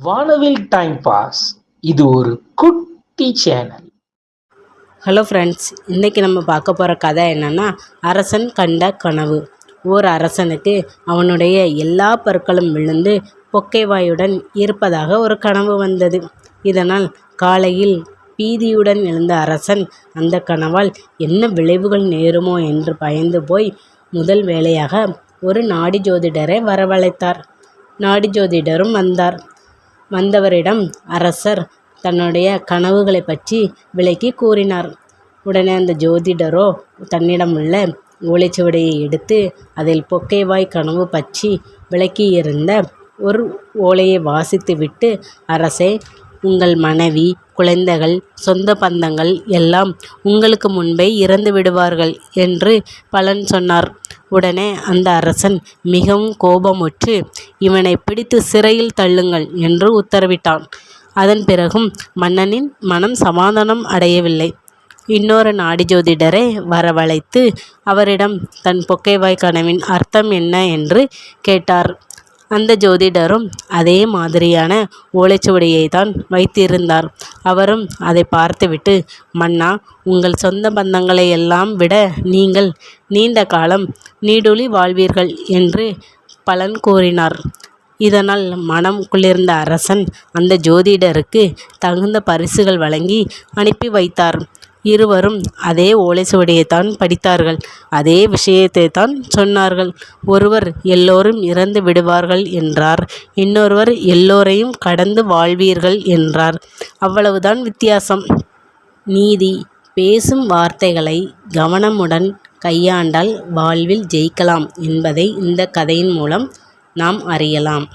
வானவில் time pass இது ஒரு குட்டி சேனல் ஹலோ ஃப்ரெண்ட்ஸ் இன்றைக்கி நம்ம பார்க்க போகிற கதை என்னென்னா அரசன் கண்ட கனவு. ஓர் அரசனுக்கு அவனுடைய எல்லா பற்களும் விழுந்து பொக்கைவாயுடன் இருப்பதாக ஒரு கனவு வந்தது. இதனால் காலையில் பீதியுடன் எழுந்த அரசன் அந்த கனவால் என்ன விளைவுகள் நேருமோ என்று பயந்து போய் முதல் வேலையாக ஒரு நாடி ஜோதிடரை வரவழைத்தார். நாடி ஜோதிடரும் வந்தார். வந்தவரிடம் அரசர் தன்னுடைய கனவுகளை பற்றி விளக்கி கூறினார். உடனே அந்த ஜோதிடரோ தன்னிடம் உள்ள ஓலைச்சுவடியை எடுத்து அதில் பொக்கைவாய் கனவு பற்றி விளக்கியிருந்த ஒரு ஓலையை வாசித்துவிட்டு அரசே உங்கள் மனைவி குழந்தைகள் சொந்த பந்தங்கள் எல்லாம் உங்களுக்கு முன்பே இறந்து விடுவார்கள் என்று பலன் சொன்னார். உடனே அந்த அரசன் மிகவும் கோபமுற்று இவனை பிடித்து சிறையில் தள்ளுங்கள் என்று உத்தரவிட்டான். அதன் பிறகும் மன்னனின் மனம் சமாதானம் அடையவில்லை. இன்னொரு நாடி ஜோதிடரை வரவழைத்து அவரிடம் தன் பொக்கைவாய் கனவின் அர்த்தம் என்ன? என்று கேட்டார். அந்த ஜோதிடரும் அதே மாதிரியான ஓலைச்சுவடியை தான் வைத்திருந்தார். அவரும் அதை பார்த்துவிட்டு மன்னா உங்கள் சொந்த பந்தங்களை எல்லாம் விட நீங்கள் நீண்ட காலம் நீடொழி வாழ்வீர்கள் என்று பலன் கூறினார். இதனால் மனம் குளிர்ந்த அரசன் அந்த ஜோதிடருக்கு தகுந்த பரிசுகள் வழங்கி அனுப்பி வைத்தார். இருவரும் அதே ஓலைச்சுவடியைத்தான் படித்தார்கள். அதே விஷயத்தை தான் சொன்னார்கள். ஒருவர் எல்லோரும் இறந்து விடுவார்கள் என்றார். இன்னொருவர் எல்லோரையும் கடந்து வாழ்வீர்கள் என்றார். அவ்வளவுதான் வித்தியாசம். நீதி பேசும் வார்த்தைகளை கவனமுடன் கையாண்டால் வாழ்வில் ஜெயிக்கலாம் என்பதை இந்த கதையின் மூலம் நாம் அறியலாம்.